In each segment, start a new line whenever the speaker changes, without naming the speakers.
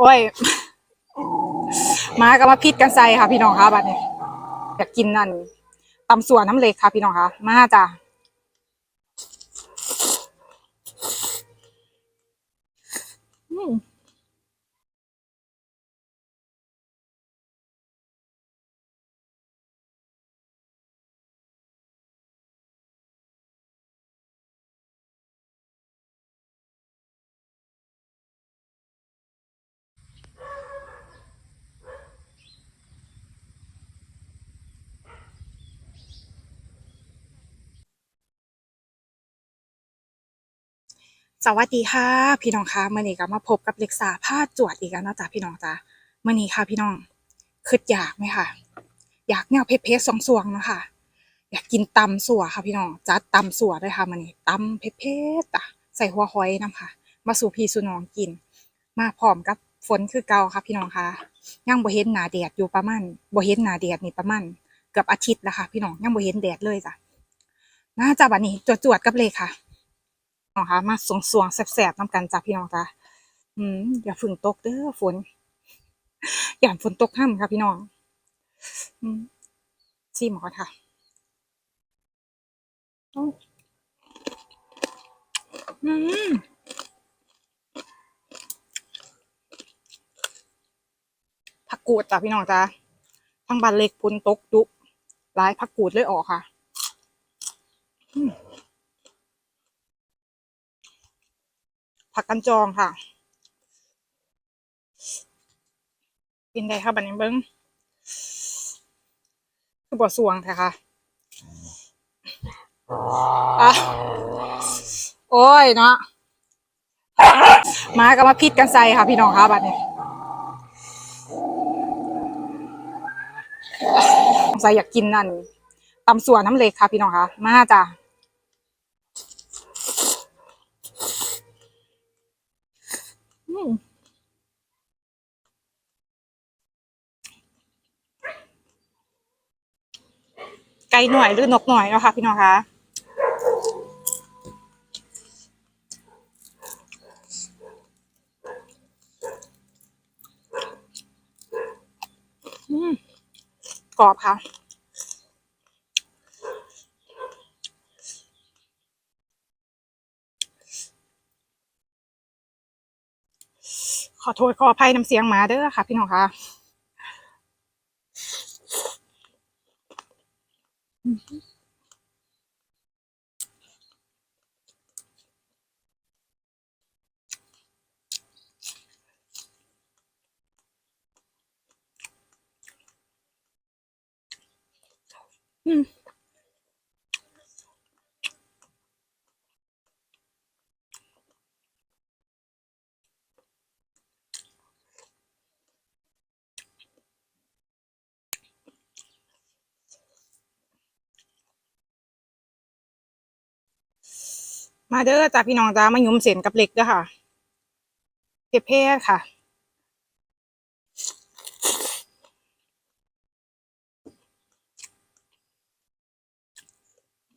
โอ้ยมาก็มาพิดกันใส่ค่ะพี่น้องคะบัดนี้อยากกินนั่นตำส่วนน้ำเล็กค่ะพี่น้องคะมาจ้ะ สวัสดีค่ะ พี่น้องคะมื่อนี้ก็มาพบกับเล็กสาผ้าจวดอีกแล้วนะจ๊ะพี่น้องจ้ะมื่อนี้ค่ะ พี่น้องคิดอยากไหมค่ะอยากแนวเผ็ดๆสองสวงๆนะคะอยากกินตำสัวค่ะพี่น้องจัดตำสัวด้วยค่ะมันนี้ตำเผ็ดๆอะใส่หัวหอยน้ำค่ะ มาสู่พี่สู่น้องกิน มาพร้อมกับฝนคือเก่าค่ะพี่น้องคะยังบ่เห็นหนาแดดอยู่ประมาณบ่เห็นหนาแดดนี่ประมาณเกือบอาทิตย์แล้วค่ะ พี่น้องยังบ่เห็นแดดเลยจ้ะน่าจะบัดนี้จวดๆกับเลยค่ะ น้องค่ะมาสวงสวงๆแสบๆน้ำกันจ้ะพี่น้องจ้ะอืมอย่าฝนตกเด้อฝน อย่าฝนตกห้ามค่ะพี่น้อง อืมชิมอค่ะอืมผักกูดจ้ะพี่น้องจ้ะทั้งบานเล็กพุนตกดุหลายผักกูดเลยออกค่ะ อืม ผักกันจองค่ะ กินได้ค่ะบันนี้เบิ้งคือบ่สวงแท้ค่ะอะ โอ้ยเนาะมาก็มาพิดกันใส่ค่ะ พี่น้องค่ะบัดนี้สงสัยอยากกินนั่นตำส่วนน้ำเล็กค่ะ พี่น้องคะมาจ้ะอืม ไก่หน่อยหรือนกหน่อยเนาะค่ะพี่น้องคะกรอบค่ะ ขอโทษขออภัยน้ำเสียงหมาเด้อค่ะ พี่น้องค่ะอืม มาเด้อจ้าพี่น้องจ้ามายุมเส้นกับเหล็กเด้อค่ะเผ็ดๆค่ะ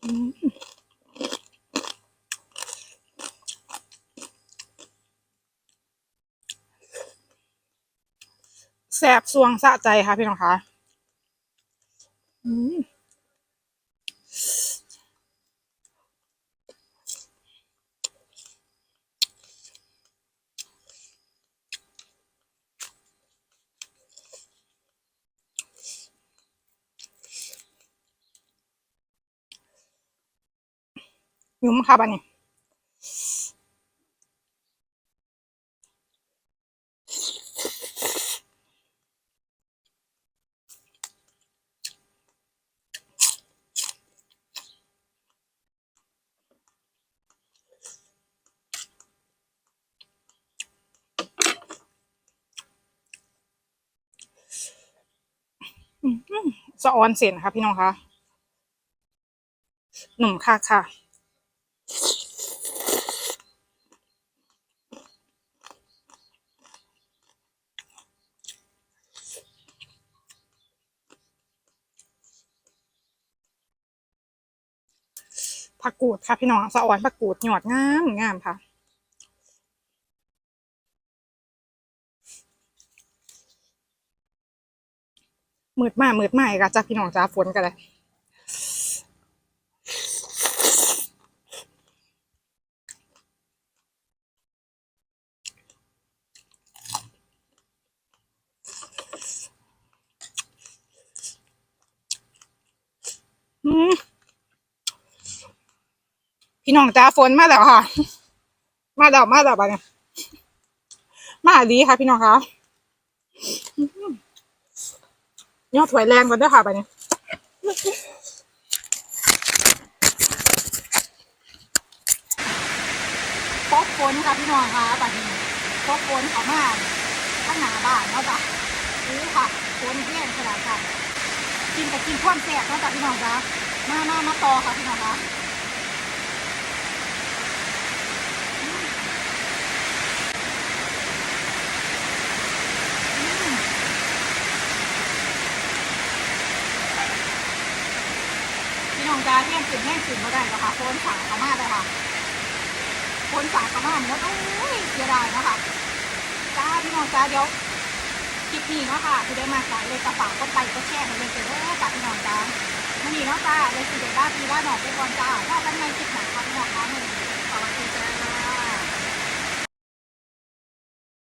อืมแสบสวงสะใจค่ะพี่น้องค่ะ ยุ่มค่ะบันนี้อืมสะออนเส้นค่ะพี่น้องคะหนุ่มค่ะค่ะ ผักกูดค่ะพี่น้องสะอ่อนผักกูดหยอดงามงามค่ะมืดมากมืดมากกะจ้าพี่น้องจ้าฝนกันเลยอืม พี่น้องจ้าฝนมาแล้วค่ะ มาแล้วมาแล้วบัดเนี่ยมาดีค่ะ พี่น้องคะยอดถวยแรงก่อนด้วยค่ะบัดเนี่ยพบฝนค่ะพี่น้องคะบัดนี้พบฝนเขามาข้างหน้าบ้านเนาะจ้ะนี่ค่ะฝนแย่งขนาดค่ะกินกับกินข้อมแสบเนาะจ้ะพี่น้องจ้ะมามามาต่อค่ะพี่น้องคะ น้องจ้าแห้งขึ้นแห้งขึ้นมาได้แล้วค่ะโคนสาเขามาได้ค่ะโคนสาเขามาหมดโอ้ยเสียดายนะคะจ้าพี่น้องจ้าเดี๋ยวคลิปนี้เนาะค่ะคือได้มาสายเลยกระฝาก็ไปก็แช่มันเลยเจอแล้วจ้าพี่น้องจ้ามันนี่เนาะจ้าเลยสิเดล่าพี่ล่าหนอกไปก่อนจ้าว่ากันในคลิปหนังค่ะพี่น้องคะ